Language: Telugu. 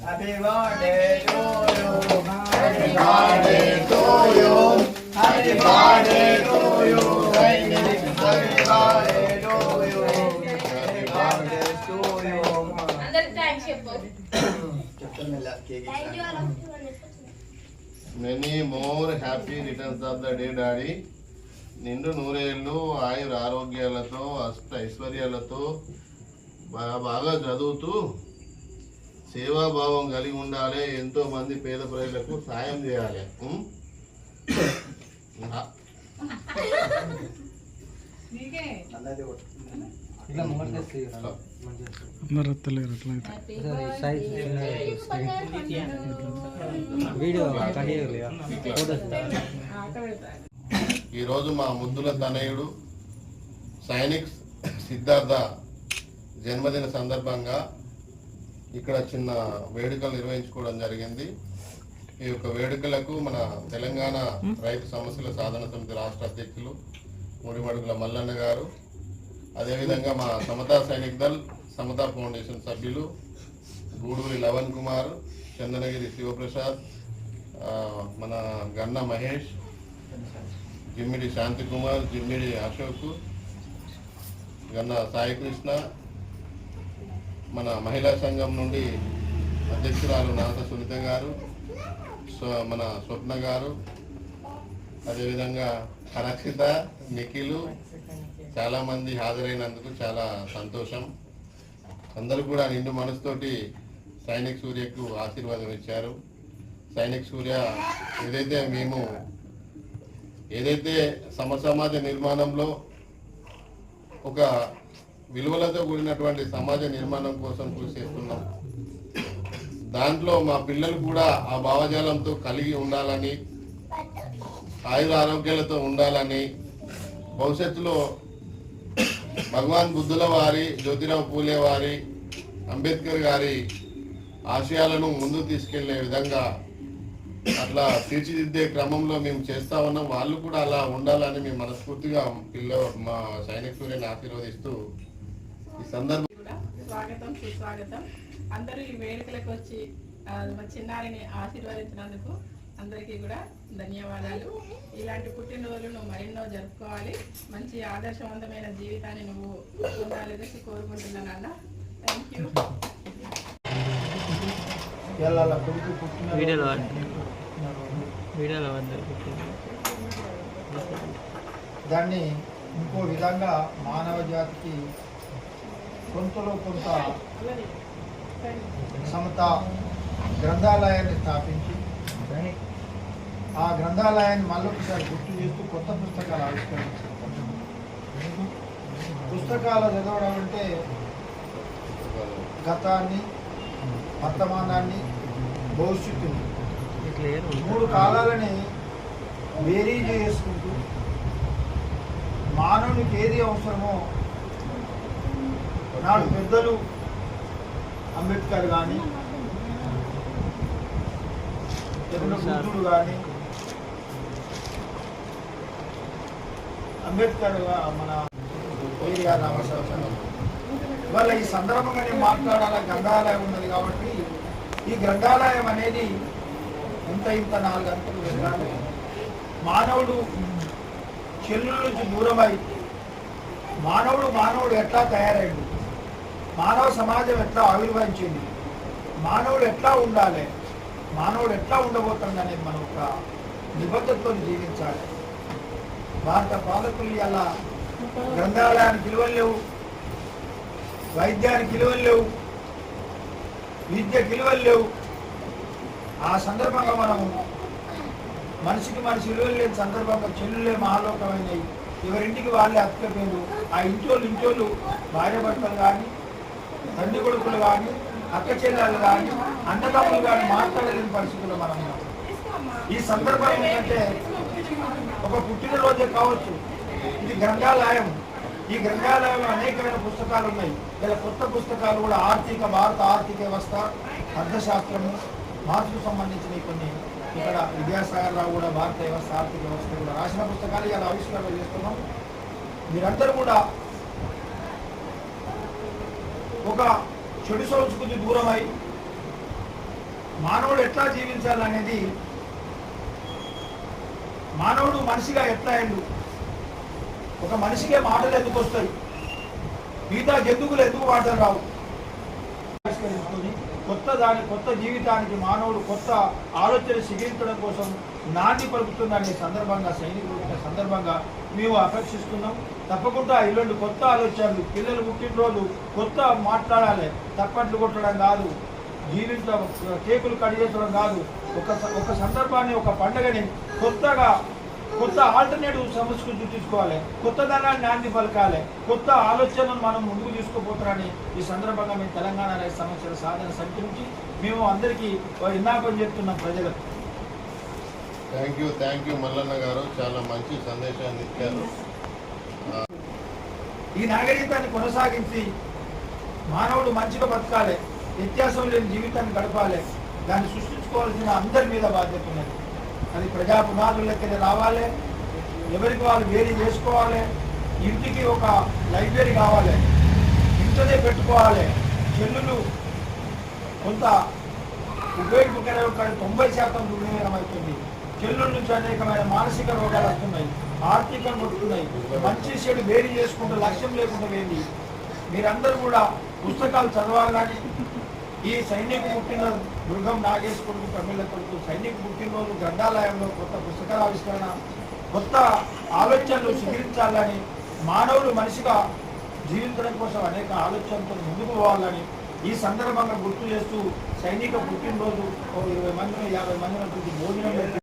Happy birthday to you happy birthday to you happy birthday to you happy birthday to you happy birthday to you అందరికి థ్యాంక్స్ చెప్పు చెప్తాను ఇలా కేక్ థ్యాంక్ యూ ఇస్తాను. Many more happy returns of the day daddy నిండు నూరేళ్ళు ఆయుర ఆరోగ్యాలతో అష్ట ఐశ్వర్యాలతో బా- బాగా చదువుతూ సేవాభావం కలిగి ఉండాలి ఎంతో మంది పేద ప్రజలకు సాయం చేయాలి. వీడియో ఈరోజు మా ముద్దుల తనయుడు సైనిక్ సిద్ధార్థ జన్మదిన సందర్భంగా ఇక్కడ చిన్న వేడుకలు నిర్వహించుకోవడం జరిగింది. ఈ యొక్క వేడుకలకు మన తెలంగాణ రైతు సమస్యల సాధన సమితి రాష్ట్ర అధ్యక్షులు ముడిమడుగుల మల్లన్న గారు అదేవిధంగా మా సమతా సైనిక్ దళ్ సమతా ఫౌండేషన్ సభ్యులు గూడూరి లవన్ కుమార్ చందనగిరి శివప్రసాద్ మన గన్న మహేష్ జిమ్మిడి శాంతి కుమార్ జిమ్మిడి అశోక్ గన్న సాయికృష్ణ మన మహిళా సంఘం నుండి అధ్యక్షురాలు నాథ సునీత గారు సో మన స్వప్న గారు అదేవిధంగా అరక్షిత నిఖిలు చాలామంది హాజరైనందుకు చాలా సంతోషం. అందరూ కూడా నిండు మనసుతోటి సైనిక్ సూర్యకు ఆశీర్వాదం ఇచ్చారు. సైనిక్ సూర్య ఏదైతే మేము ఏదైతే సమ సమాజ నిర్మాణంలో ఒక విలువలతో కూడినటువంటి సమాజ నిర్మాణం కోసం కృషి చేస్తున్నాం దాంట్లో మా పిల్లలు కూడా ఆ భావజాలంతో కలిగి ఉండాలని ఆయుర ఆరోగ్యాలతో ఉండాలని భవిష్యత్తులో భగవాన్ బుద్ధుల వారి జ్యోతిరావు పూలే వారి అంబేద్కర్ గారి ఆశయాలను ముందు తీసుకెళ్ళే విధంగా అట్లా తీర్చిదిద్దే క్రమంలో మేము చేస్తా ఉన్నాం. వాళ్ళు కూడా అలా ఉండాలని మేము మనస్ఫూర్తిగా పిల్ల మా సైనిక సూర్యని ఆశీర్వదిస్తూ ఈ సందర్భం స్వాగతం సుస్వాగతం. అందరూ ఈ వేడుకలకు వచ్చి మా చిన్నారిని ఆశీర్వదించినందుకు అందరికీ కూడా ధన్యవాదాలు. ఇలాంటి పుట్టినరోజులు నువ్వు మరెన్నో జరుపుకోవాలి. మంచి ఆదర్శవంతమైన జీవితాన్ని నువ్వు ఉండాలని కోరుకుంటున్నాను అన్న. థ్యాంక్ యూ ఇవాళ వాళ్ళ కొడుకు పుట్టిన వీడియోలో వీడియోలో దాన్ని ఇంకో విధంగా మానవ జాతికి కొంతలో కొంత సమత గ్రంథాలయాన్ని స్థాపించి ఆ గ్రంథాలయాన్ని మళ్ళొకసారి గుర్తు చేస్తూ కొత్త పుస్తకాలు ఆవిష్కరించారు. పుస్తకాలు చదవడం అంటే గతాన్ని వర్తమానాన్ని భవిష్యత్తుని మూడు కాలాలని బేరీజ్ చేసుకుంటూ మానవునికి ఏది అవసరమో నాడు పెద్దలు అంబేద్కర్ కానీ తెలుగు బుద్ధుడు కానీ అంబేద్కర్ మన ఏరియా రామశాస్త్రం వాళ్ళ ఈ సందర్భంగా నేను మాట్లాడాల గ్రంథాలయం ఉన్నది కాబట్టి ఈ గ్రంథాలయం అనేది ఇంత ఇంత నాలుగు అంతలు వెళ్ళాలి మానవుడు చెల్లుల నుంచి దూరమై మానవుడు మానవుడు ఎట్లా తయారైంది మానవ సమాజం ఎట్లా ఆవిర్భవించింది? మానవుడు ఎట్లా ఉండాలి? మానవుడు ఎట్లా ఉండబోతుంది అనేది మనం ఒక నిబద్ధతతో జీవించాలి. భారత పాలకులు అలా గ్రంథాలయానికి విలువలు లేవు వైద్యానికి విలువలు లేవు విద్య విలువలు లేవు. ఆ సందర్భంగా మనము మనిషికి మనిషి విలువలు లేని సందర్భంగా చెల్లులే మహాలోకమైనవి. ఎవరింటికి వాళ్ళే అత్తకపోయారు ఆ ఇంటోళ్ళు ఇంటోళ్ళు భార్య భర్తలు కానీ తండ్రి కొడుకులు కానీ అక్క చెల్లెలు కానీ అన్నదమ్ములు కానీ మాట్లాడలేని పరిస్థితుల్లో మనం ఈ సందర్భం ఏంటంటే ఒక పుట్టినరోజే కావచ్చు. ఇది గ్రంథాలయం. ఈ గ్రంథాలయంలో అనేకమైన పుస్తకాలు ఉన్నాయి. ఇలా కొత్త పుస్తకాలు కూడా ఆర్థిక భారత ఆర్థిక వ్యవస్థ అర్థశాస్త్రము మార్పుకు సంబంధించినవి కొన్ని. ఇక్కడ విద్యాసాగర్ రావు కూడా భారత వ్యవస్థ ఆర్థిక వ్యవస్థ కూడా రాసిన పుస్తకాలు ఇలా ఆవిష్కరణ చేస్తున్నాం. మీరందరూ కూడా ఒక చెడు సంస్కృతి దూరమై మానవుడు ఎట్లా జీవించాలనేది మానవుడు మనిషిగా ఎట్లా అయ్యిండు ఒక మనిషికే మాటలు ఎందుకు వస్తాయి? మిగతా జంతువులు ఎందుకు మాటలు రావు? కొత్త దాని కొత్త జీవితానికి మానవుడు కొత్త ఆలోచన సిగించడం కోసం నాంది పలుకుతుందనే సందర్భంగా సైనికులు సందర్భంగా మేము అపేక్షిస్తున్నాం. తప్పకుండా ఇలాంటి కొత్త ఆలోచనలు పిల్లలు పుట్టినరోజు కొత్త మాట్లాడాలి. తప్పట్లు కొట్టడం కాదు. జీవించడం కేకులు కట్ కాదు. ఒక ఒక సందర్భాన్ని ఒక పండగని కొత్తగా కొత్త ఆల్టర్నేటివ్ సంస్కృతి తీసుకోవాలి. కొత్త దానాన్ని నాంది పలకాలి. కొత్త ఆలోచనను మనం ముందుకు తీసుకుపోతారని ఈ సందర్భంగా మేము తెలంగాణ రైతు సమస్యల సాధన సమితి నుంచి మేము అందరికీ విన్నాపం చెప్తున్నాం ప్రజలకు. Thank you thank you Mallanna garu. చాలా మంచి సందేశాన్ని ఇచ్చారు. ఈ నాగరికతాన్ని కొనసాగించి మానవుడు మంచిగా బతకాలి. వ్యత్యాసం లేని జీవితాన్ని గడపాలి. దాన్ని సృష్టించుకోవాల్సిన అందరి మీద బాధ్యత ఉన్నది. అది ప్రజా పునాదులకి రావాలి. ఎవరికి వాళ్ళు వేరు చేసుకోవాలి. ఇంటికి ఒక లైబ్రరీ కావాలి. ఇంట్లోనే పెట్టుకోవాలి. చెల్లులు కొంత ఉపయోగకరం కానీ తొంభై శాతం దుర్వినియోగమవుతుంది చెల్లుల నుంచి అనేకమైన మానసిక రోగాలు వస్తున్నాయి. ఆర్థికంగా వస్తున్నాయి మంచి చెడు వేరు చేసుకుంటూ లక్ష్యం లేకుండా ఏంది మీరందరూ కూడా పుస్తకాలు చదవాలని ఈ సైనికు పుట్టిన దుర్గం నాగేశ్ కొడుకు ప్రమిళ్ళ కొడుకు సైనిక పుట్టినరోజు గ్రంథాలయంలో కొత్త పుస్తకాల ఆవిష్కరణ కొత్త ఆలోచనలు స్వీకరించాలని మానవులు మనిషిగా జీవించడం కోసం అనేక ఆలోచనలతో ముందుకు పోవాలని ఈ సందర్భంగా గుర్తు చేస్తూ సైనిక పుట్టినరోజు ఓ ఇరవై మందిని యాభై మంది భోజనం